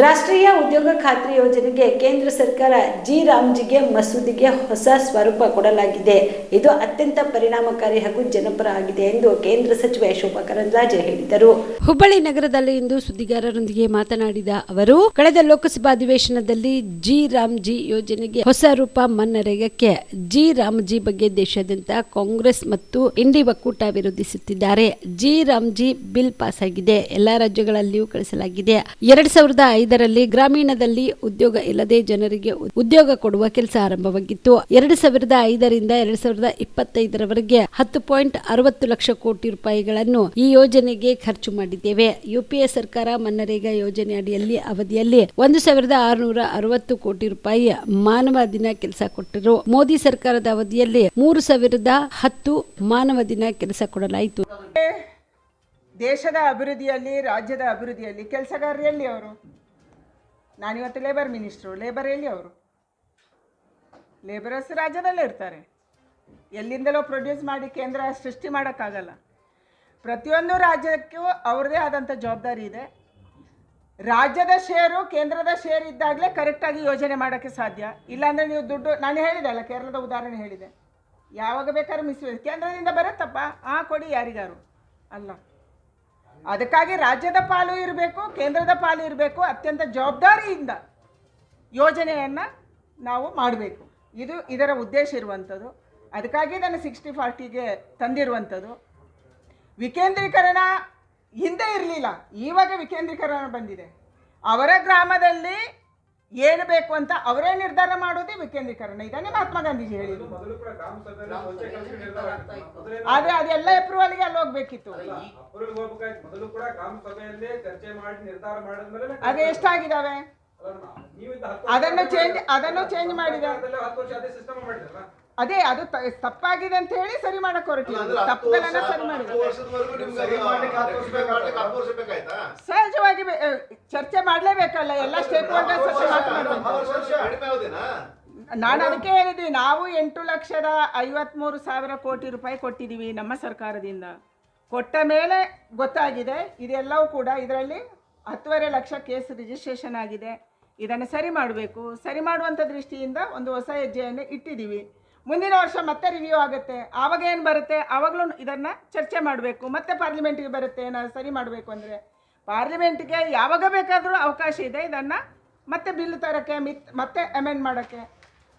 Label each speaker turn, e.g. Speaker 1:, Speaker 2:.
Speaker 1: ರಾಷ್ಟ್ರೀಯ ಉದ್ಯೋಗ ಖಾತ್ರಿ ಯೋಜನೆಗೆ ಕೇಂದ್ರ ಸರ್ಕಾರ ಜಿ ರಾಮ್ಜಿಗೆ ಮಸೂದಿಗೆ ಹೊಸ ಸ್ವರೂಪ ಕೊಡಲಾಗಿದೆ. ಇದು ಅತ್ಯಂತ ಪರಿಣಾಮಕಾರಿ ಹಾಗೂ ಜನಪರ ಆಗಿದೆ ಎಂದು ಕೇಂದ್ರ ಸಚಿವೆ ಶೋಭಾ ಕರಂದ್ಲಾಜೆ ಹೇಳಿದರು. ಹುಬ್ಬಳ್ಳಿ ನಗರದಲ್ಲಿ ಇಂದು ಸುದ್ದಿಗಾರರೊಂದಿಗೆ ಮಾತನಾಡಿದ ಅವರು, ಕಳೆದ ಲೋಕಸಭಾ ಅಧಿವೇಶನದಲ್ಲಿ ಜಿ ರಾಮ್ಜಿ ಯೋಜನೆಗೆ ಹೊಸ ರೂಪ ಮನ್ನರೇಗಕ್ಕೆ ಜಿ ರಾಮ್ಜಿ ಬಗ್ಗೆ ದೇಶಾದ್ಯಂತ ಕಾಂಗ್ರೆಸ್ ಮತ್ತು ಇಂಡಿ ಒಕ್ಕೂಟ ವಿರೋಧಿಸುತ್ತಿದ್ದಾರೆ. ಜಿ ರಾಮ್ಜಿ ಬಿಲ್ ಪಾಸ್ ಆಗಿದೆ ಎಲ್ಲಾ ರಾಜ್ಯಗಳಲ್ಲಿಯೂ ಕಳಿಸಲಾಗಿದೆ. ಎರಡ್ ಸಾವಿರದ ಐದರಲ್ಲಿ ಗ್ರಾಮೀಣದಲ್ಲಿ ಉದ್ಯೋಗ ಇಲ್ಲದೆ ಜನರಿಗೆ ಉದ್ಯೋಗ ಕೊಡುವ ಕೆಲಸ ಆರಂಭವಾಗಿತ್ತು. ಎರಡು ಸಾವಿರದ ಐದರಿಂದ ಎರಡು ಸಾವಿರದ ಇಪ್ಪತ್ತೈದರವರೆಗೆ ಹತ್ತು ಪಾಯಿಂಟ್ ಅರವತ್ತು ಲಕ್ಷ ಕೋಟಿ ರೂಪಾಯಿಗಳನ್ನು ಈ ಯೋಜನೆಗೆ ಖರ್ಚು ಮಾಡಿದ್ದೇವೆ. ಯುಪಿಎ ಸರ್ಕಾರ ಮನ್ನರೇಗಾ ಯೋಜನೆ ಅಡಿಯಲ್ಲಿ ಅವಧಿಯಲ್ಲಿ ಒಂದು ಸಾವಿರದ ಆರುನೂರ ಅರವತ್ತು ಕೋಟಿ ರೂಪಾಯಿ ಮಾನವ ದಿನ ಕೆಲಸ ಕೊಟ್ಟರು. ಮೋದಿ ಸರ್ಕಾರದ ಅವಧಿಯಲ್ಲಿ ಮೂರು ಸಾವಿರದ ಹತ್ತು ಮಾನವ ದಿನ ಕೆಲಸ ಕೊಡಲಾಯಿತು.
Speaker 2: ದೇಶದ ಅಭಿವೃದ್ಧಿಯಲ್ಲಿ, ರಾಜ್ಯದ ಅಭಿವೃದ್ಧಿಯಲ್ಲಿ ಕೆಲಸಗಾರರಲ್ಲಿ ಅವರು ನಾನಿವತ್ತು ಲೇಬರ್ ಮಿನಿಸ್ಟ್ರು ಲೇಬರ್ ಎಲ್ಲಿ ಅವರು? ಲೇಬರರ್ಸ್ ರಾಜ್ಯದಲ್ಲೇ ಇರ್ತಾರೆ. ಎಲ್ಲಿಂದಲೋ ಪ್ರೊಡ್ಯೂಸ್ ಮಾಡಿ ಕೇಂದ್ರ ಸೃಷ್ಟಿ ಮಾಡೋಕ್ಕಾಗಲ್ಲ. ಪ್ರತಿಯೊಂದು ರಾಜ್ಯಕ್ಕೂ ಅವ್ರದ್ದೇ ಆದಂಥ ಜವಾಬ್ದಾರಿ ಇದೆ. ರಾಜ್ಯದ ಶೇರು ಕೇಂದ್ರದ ಶೇರ್ ಇದ್ದಾಗಲೇ ಕರೆಕ್ಟಾಗಿ ಯೋಜನೆ ಮಾಡೋಕ್ಕೆ ಸಾಧ್ಯ. ಇಲ್ಲಾಂದರೆ ನೀವು ದುಡ್ಡು, ನಾನು ಹೇಳಿದೆ ಅಲ್ಲ, ಕೇರಳದ ಉದಾಹರಣೆ ಹೇಳಿದೆ. ಯಾವಾಗ ಬೇಕಾದ್ರೂ ಮಿಸ್ ಕೇಂದ್ರದಿಂದ ಬರುತ್ತಪ್ಪ? ಆ ಕೊಡಿ ಯಾರಿಗಾರು ಅಲ್ಲ. ಅದಕ್ಕಾಗಿ ರಾಜ್ಯದ ಪಾಲು ಇರಬೇಕು, ಕೇಂದ್ರದ ಪಾಲು ಇರಬೇಕು, ಅತ್ಯಂತ ಜವಾಬ್ದಾರಿಯಿಂದ ಯೋಜನೆಯನ್ನು ನಾವು ಮಾಡಬೇಕು. ಇದು ಇದರ ಉದ್ದೇಶ ಇರುವಂಥದ್ದು. ಅದಕ್ಕಾಗಿ ನಾನು ಸಿಕ್ಸ್ಟಿ ಫಾರ್ಟಿಗೆ ತಂದಿರುವಂಥದ್ದು. ವಿಕೇಂದ್ರೀಕರಣ ಹಿಂದೆ ಇರಲಿಲ್ಲ. ಈವಾಗ ವಿಕೇಂದ್ರೀಕರಣ ಬಂದಿದೆ. ಅವರ ಗ್ರಾಮದಲ್ಲಿ ಏನು ಬೇಕು ಅಂತ ಅವರೇ ನಿರ್ಧಾರ ಮಾಡೋದೇ ವಿಕೇಂದ್ರೀಕರಣ. ಇದನ್ನೇ ಮಹಾತ್ಮ ಗಾಂಧೀಜಿ ಹೇಳಿದ್ರು ಆದ್ರೆ ಅದೆಲ್ಲ ಅಪ್ರೂವಲ್ಗೆ ಅಲ್ಲಿ ಹೋಗ್ಬೇಕಿತ್ತು. ಅದೇ
Speaker 3: ಎಷ್ಟಾಗಿದಾವೆ
Speaker 2: ಅದನ್ನು ಚೇಂಜ್ ಅದನ್ನು ಚೇಂಜ್ ಮಾಡಿದ.
Speaker 3: ಅದೇ
Speaker 2: ಅದೇ ತ- ತಪ್ಪಾಗಿದೆ ಅಂತ ಹೇಳಿ ಸರಿ ಮಾಡಕ್ ಹೊರಟಿಲ್ಲ ತಪ್ಪುಗಳನ್ನ ಸರಿ
Speaker 4: ಮಾಡಿದ್ರು?
Speaker 2: ಸಹಜವಾಗಿ ಬೆ- ಅಹ್, ಚರ್ಚೆ ಮಾಡ್ಲೇಬೇಕಲ್ಲ ಎಲ್ಲ ಸ್ಟೇಕ್ ಹೋಲ್ಡರ್ಸ್ ನಾನು ಅದಕ್ಕೆ ಹೇಳಿದ್ವಿ ನಾವು ಎಂಟು ಲಕ್ಷದ ಐವತ್ಮೂರು ಸಾವಿರ ಕೋಟಿ ರೂಪಾಯಿ ಕೊಟ್ಟಿದ್ದೀವಿ ನಮ್ಮ ಸರ್ಕಾರದಿಂದ. ಕೊಟ್ಟ ಮೇಲೆ ಗೊತ್ತಾಗಿದೆ ಇದೆಲ್ಲವೂ ಕೂಡ ಇದರಲ್ಲಿ ಹತ್ತುವರೆ ಲಕ್ಷ ಕೇಸ್ ರಿಜಿಸ್ಟ್ರೇಷನ್ ಆಗಿದೆ. ಇದನ್ನು ಸರಿ ಮಾಡಬೇಕು. ಸರಿ ಮಾಡುವಂಥ ದೃಷ್ಟಿಯಿಂದ ಒಂದು ಹೊಸ ಹೆಜ್ಜೆಯನ್ನು ಇಟ್ಟಿದ್ದೀವಿ. ಮುಂದಿನ ವರ್ಷ ಮತ್ತೆ ರಿವ್ಯೂ ಆಗುತ್ತೆ. ಆವಾಗ ಏನು ಬರುತ್ತೆ? ಆವಾಗಲೂ ಇದನ್ನು ಚರ್ಚೆ ಮಾಡಬೇಕು. ಮತ್ತೆ ಪಾರ್ಲಿಮೆಂಟಿಗೆ ಬರುತ್ತೆ ನಾವು ಸರಿ ಮಾಡಬೇಕು ಅಂದರೆ. ಪಾರ್ಲಿಮೆಂಟ್ಗೆ ಯಾವಾಗ ಬೇಕಾದರೂ ಅವಕಾಶ ಇದೆ ಇದನ್ನು ಮತ್ತೆ ಬಿಲ್ ತರೋಕ್ಕೆ, ಮಿತ್ ಮತ್ತೆ ಅಮೆಂಡ್ ಮಾಡೋಕ್ಕೆ.